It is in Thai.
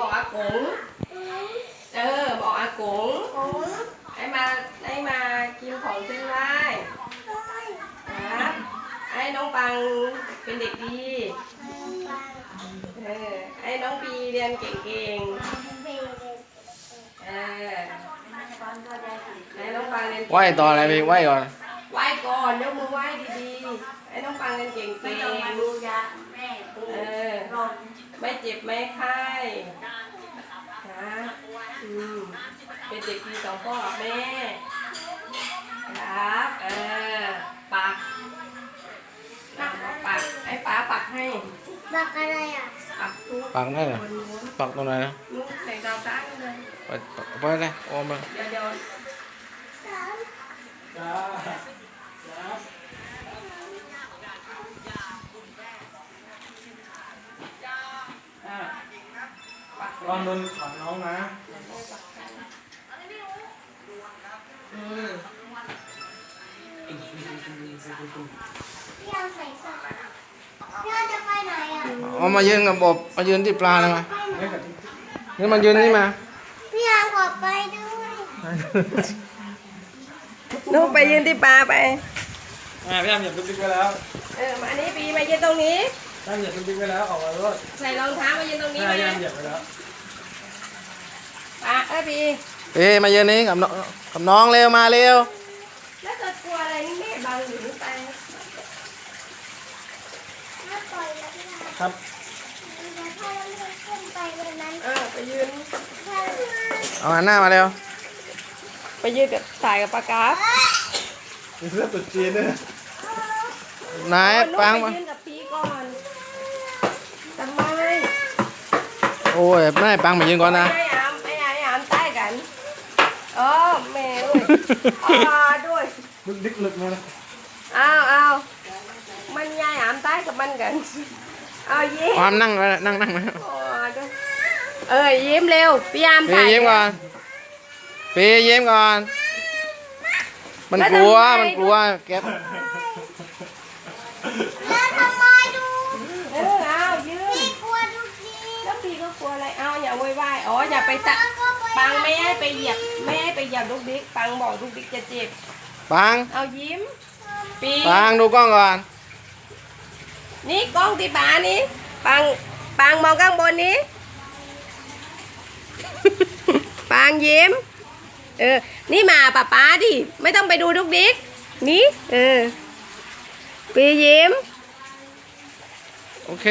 บอกอากงเออ บอกอากงให้มาให้มากินของเส้นไหว้ครับให้น้องปังเป็นเด็กดี เออ ให้น้องปีเรียนเก่งๆ เออให้น้องปังเรียนเก่งๆไหวต่ออะไรพี่ไหวก่อนไหว้ก่อนยกมือไหว้ดีๆ ให้น้องปังเรียนเก่งไไม่เจ็บไม่ไข้นะอืมเป็นเด็กดีสองพ่อกับแม่ครับเออปักปักปักให้ป้าปักให้บักอะไรอะปักทุกปักได้เหรอปักตรงไหนนะนู้นใส่ดาวตั้งเลยไปไปเลยโอ้มาเดี๋ยวเดี๋ยว ลองโดนขับน้องนะอืมพี่เอาใส่เสื้อพี่เอาจะไปไหนอะเอามายืนกับบบมายืนที่ปลาเลยมาไปไหนนี่มายืนนี่มา พี่เอาขอไปด้วยนู้นไปยืนที่ปลาไปอ่าพี่อ้ำเหยียบตุ๊กติ๊กไว้แล้ว เออมานี่ปีมายืนตรงนี้พี่อ้ำเหยียบตุ๊กติ๊กไว้แล้วออกมาแล้วใส่รองเท้ามายืนตรงนี้พี่มาอ้ำเหยียบไปแล้ว ปลาเอ้ยปีเอ้มายืนนี้กับน้องกับน้องเร็วมาเร็วแล้วจะกลัวอะไรนี่แม่บังหรือไปถ้าปล่อยแล้วพี่เอาครับเดี๋ยวถ้าเราไม่ขึ้นไปวันนั้นเออไปยืนถ้าเอาหันหน้ามาเร็วไปยืนกับถ่ายกับปลากราฟมีเสื้อตุ๊ดจีนด้วยไหนเอาปังไปมายืนกับปีก่อนทำไมโอ้ยไม่ให้ปังมายืนก่อนนะ ออแม่เอ้ยเอามาด้วยดึกดึกหลึกมาเอาเอามันยายอามใต้กับมันกันเอายิ้มความนั่งไว้นั่งนั่งมาโอ้ดูเอ้ยยิ้มเร็วพี่ยามปีถ่ายยิ้มก่อนปียิ้มก่อน มันกลัวมันกลัวแก๊ปแล้วทำไมดูเออเอายืนพี่กลัวทุกทีแล้วปีก็กลัวอะไรเอาอย่าโวยวายอ๋ออย่าไปตะ ปังไม่ให้ไปเหยียบไม่ให้ไปเหยียบลูกบิ๊กปังบอกลูกบิ๊กจะเจ็บ ปัง เอายิ้มปีปังดูกล้องก่อน นี่กล้องที่บานี่ปังปังมองข้างบนนี้ ปังยิ้ม เออ นี่มาป้าป้าดิ ไม่ต้องไปดูลูกบิ๊ก นี่ เออ ปียิ้ม โอเค